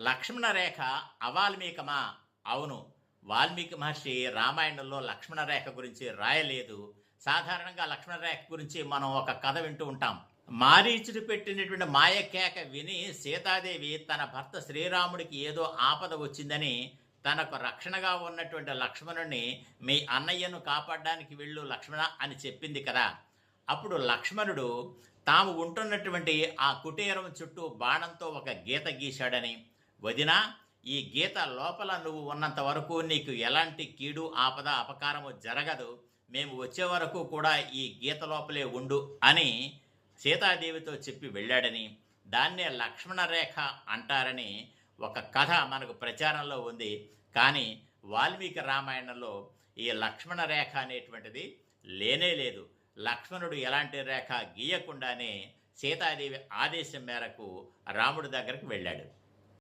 లక్ష్మణ రేఖ అవాల్మీకమా? అవును. వాల్మీకి మహర్షి రామాయణంలో లక్ష్మణ రేఖ గురించి రాయలేదు. సాధారణంగా లక్ష్మణరేఖ గురించి మనం ఒక కథ వింటూ ఉంటాం. మారీచుడు పెట్టినటువంటి మాయకేక విని సీతాదేవి తన భర్త శ్రీరాముడికి ఏదో ఆపద వచ్చిందని తనకు రక్షణగా ఉన్నటువంటి లక్ష్మణుని మీ అన్నయ్యను కాపాడడానికి వెళ్ళు లక్ష్మణ అని చెప్పింది కదా. అప్పుడు లక్ష్మణుడు తాము ఉంటున్నటువంటి ఆ కుటీరం చుట్టూ బాణంతో ఒక గీత గీశాడని వదినా ఈ గీత లోపల నువ్వు ఉన్నంత వరకు నీకు ఎలాంటి కీడు ఆపద అపకారము జరగదు. మేము వచ్చే వరకు కూడా ఈ గీత లోపలే ఉండు అని సీతాదేవితో చెప్పి వెళ్ళాడని దాన్నే లక్ష్మణ రేఖ అంటారని ఒక కథ మనకు ప్రచారంలో ఉంది. కానీ వాల్మీకి రామాయణంలో ఈ లక్ష్మణ రేఖ అనేటువంటిది లేనే లేదు. లక్ష్మణుడు ఎలాంటి రేఖ గీయకుండానే సీతాదేవి ఆదేశం మేరకు రాముడి దగ్గరికి వెళ్ళాడు.